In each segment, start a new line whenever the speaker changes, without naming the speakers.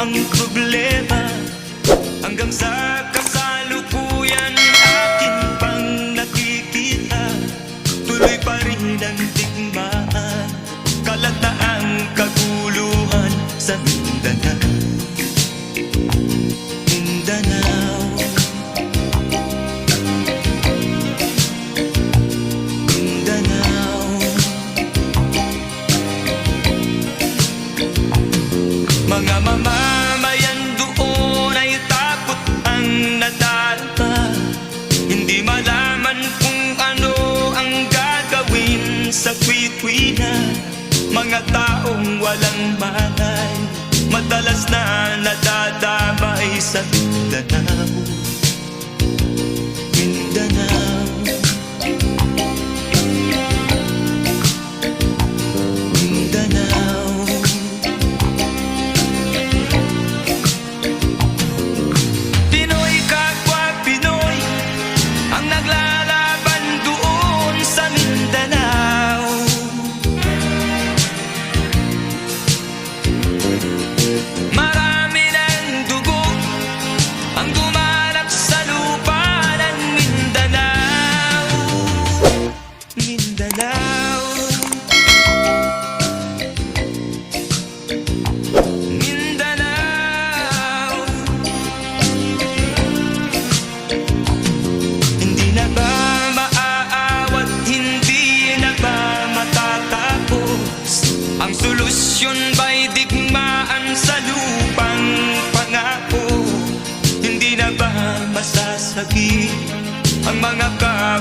ang problema hanggang sa sa kwitwinan Mga taong walang malay Madalas na nadadamay sa danan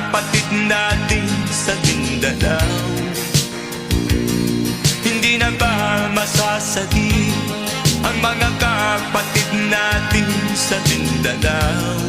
kapatid natin sa Mindanao. Hindi na ba masasagi ang mga kapatid natin sa Mindanao?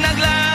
naglaan